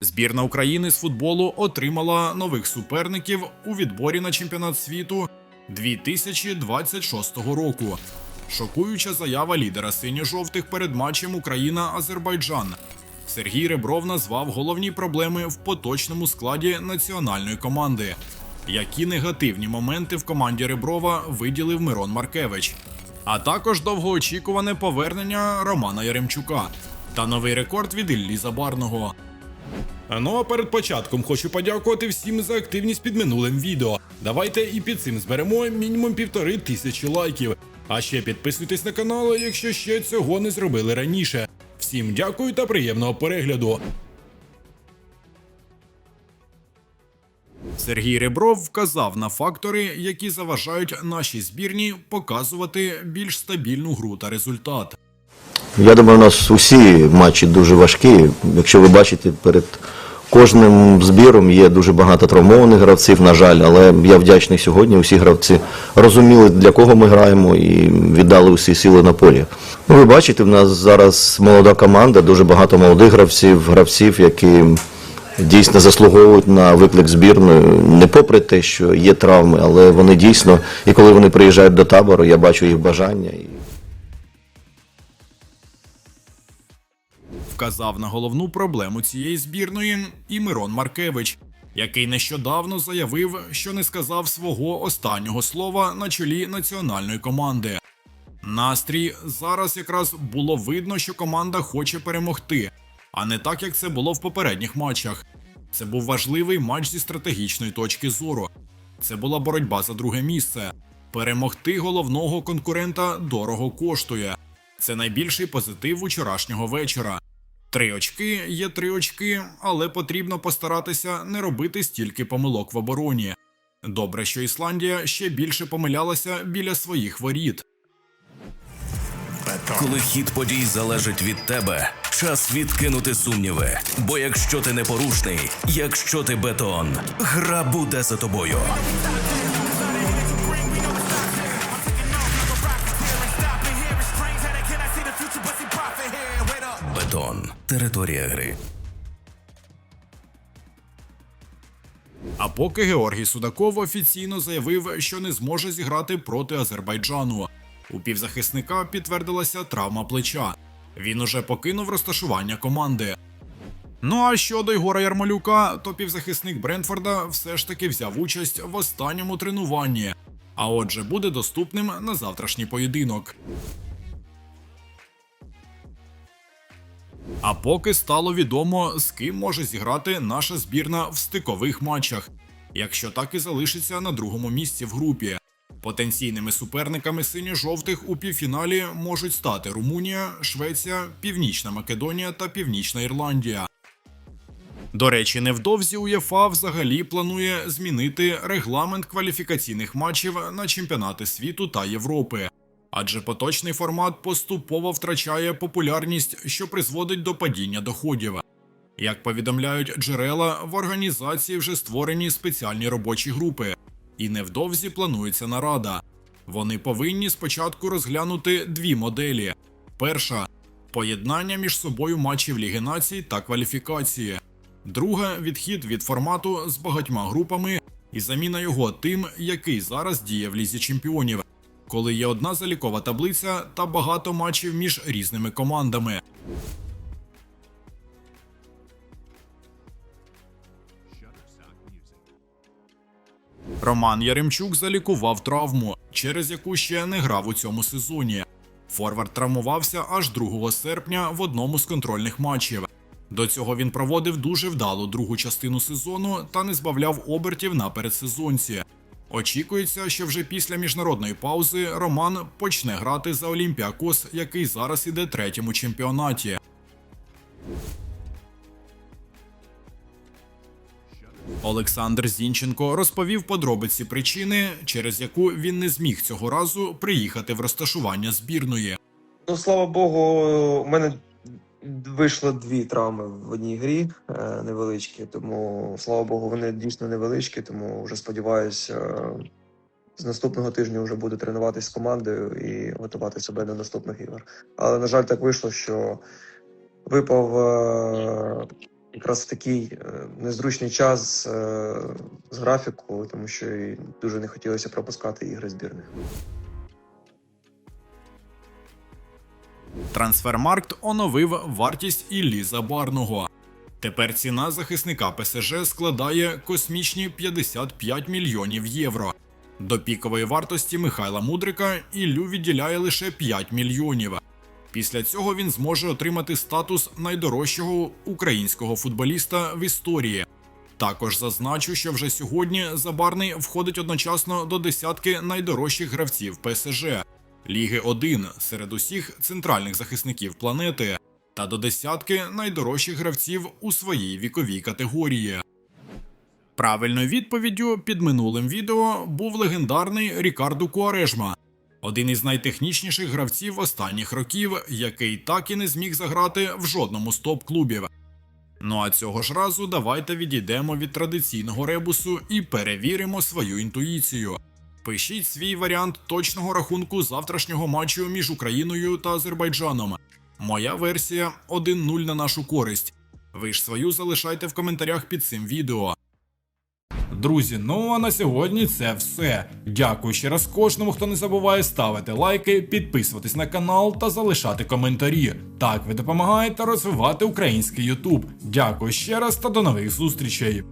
Збірна України з футболу отримала нових суперників у відборі на чемпіонат світу 2026 року. Шокуюча заява лідера синьо-жовтих перед матчем Україна-Азербайджан. Сергій Ребров назвав головні проблеми в поточному складі національної команди. Які негативні моменти в команді Реброва виділив Мирон Маркевич, а також довгоочікуване повернення Романа Яремчука та новий рекорд від Іллі Забарного. Ну а перед початком хочу подякувати всім за активність під минулим відео. Давайте і під цим зберемо мінімум півтори тисячі лайків. А ще підписуйтесь на канал, якщо ще цього не зробили раніше. Всім дякую та приємного перегляду. Сергій Ребров вказав на фактори, які заважають нашій збірні показувати більш стабільну гру та результат. Я думаю, у нас усі матчі дуже важкі. Якщо ви бачите, перед кожним збіром є дуже багато травмованих гравців, на жаль, але я вдячний сьогодні. Усі гравці розуміли, для кого ми граємо, і віддали усі сили на полі. Ну, ви бачите, в нас зараз молода команда, дуже багато молодих гравців, гравців, які дійсно заслуговують на виклик збірної, не попри те, що є травми, але вони дійсно, і коли вони приїжджають до табору, я бачу їх бажання. Вказав на головну проблему цієї збірної і Мирон Маркевич, який нещодавно заявив, що не сказав свого останнього слова на чолі національної команди. Настрій зараз якраз було видно, що команда хоче перемогти, а не так, як це було в попередніх матчах. Це був важливий матч зі стратегічної точки зору. Це була боротьба за друге місце. Перемогти головного конкурента дорого коштує. Це найбільший позитив вчорашнього вечора. Три очки є три очки, але потрібно постаратися не робити стільки помилок в обороні. Добре, що Ісландія ще більше помилялася біля своїх воріт. Коли хід подій залежить від тебе, час відкинути сумніви. Бо якщо ти непорушний, якщо ти бетон, гра буде за тобою. Бетон. Територія гри. А поки Георгій Судаков офіційно заявив, що не зможе зіграти проти Азербайджану. У півзахисника підтвердилася травма плеча. Він уже покинув розташування команди. Ну а щодо Ігора Ярмолюка, то півзахисник Брентфорда все ж таки взяв участь в останньому тренуванні, а отже, буде доступним на завтрашній поєдинок. А поки стало відомо, з ким може зіграти наша збірна в стикових матчах, якщо так і залишиться на другому місці в групі. Потенційними суперниками синьо-жовтих у півфіналі можуть стати Румунія, Швеція, Північна Македонія та Північна Ірландія. До речі, невдовзі УЄФА взагалі планує змінити регламент кваліфікаційних матчів на чемпіонати світу та Європи. Адже поточний формат поступово втрачає популярність, що призводить до падіння доходів. Як повідомляють джерела, в організації вже створені спеціальні робочі групи, і невдовзі планується нарада. Вони повинні спочатку розглянути дві моделі: перша поєднання між собою матчів Ліги націй та кваліфікації, друга відхід від формату з багатьма групами і заміна його тим, який зараз діє в лізі чемпіонів, коли є одна залікова таблиця та багато матчів між різними командами. Роман Яремчук залікував травму, через яку ще не грав у цьому сезоні. Форвард травмувався аж 2 серпня в одному з контрольних матчів. До цього він проводив дуже вдалу другу частину сезону та не збавляв обертів на передсезонці. Очікується, що вже після міжнародної паузи Роман почне грати за Олімпіакос, який зараз іде третім у чемпіонаті. Олександр Зінченко розповів подробиці причини, через яку він не зміг цього разу приїхати в розташування збірної. Ну, слава Богу, у мене вийшло дві травми в одній грі е, невеличкі, тому слава Богу, вони дійсно невеличкі, тому вже сподіваюся, з наступного тижня вже буду тренуватися з командою і готувати себе до наступних ігор. Але, на жаль, так вийшло, що випав е, якраз в такий е, незручний час з графіку, тому що дуже не хотілося пропускати ігри збірних. Трансфермаркт оновив вартість Іллі Забарного. Тепер ціна захисника ПСЖ складає космічні 55 мільйонів євро. До пікової вартості Михайла Мудрика Іллю відділяє лише 5 мільйонів. Після цього він зможе отримати статус найдорожчого українського футболіста в історії. Також зазначу, що вже сьогодні Забарний входить одночасно до десятки найдорожчих гравців ПСЖ. Ліги 1 серед усіх центральних захисників планети та до десятки найдорожчих гравців у своїй віковій категорії. Правильною відповіддю під минулим відео був легендарний Рікардо Куарежма, один із найтехнічніших гравців останніх років, який так і не зміг заграти в жодному з топ-клубів. Ну а цього ж разу давайте відійдемо від традиційного ребусу і перевіримо свою інтуїцію. Пишіть свій варіант точного рахунку завтрашнього матчу між Україною та Азербайджаном. Моя версія 1-0 на нашу користь. Ви ж свою залишайте в коментарях під цим відео. Друзі, ну а на сьогодні це все. Дякую ще раз кожному, хто не забуває ставити лайки, підписуватись на канал та залишати коментарі. Так ви допомагаєте розвивати український Ютуб. Дякую ще раз та до нових зустрічей.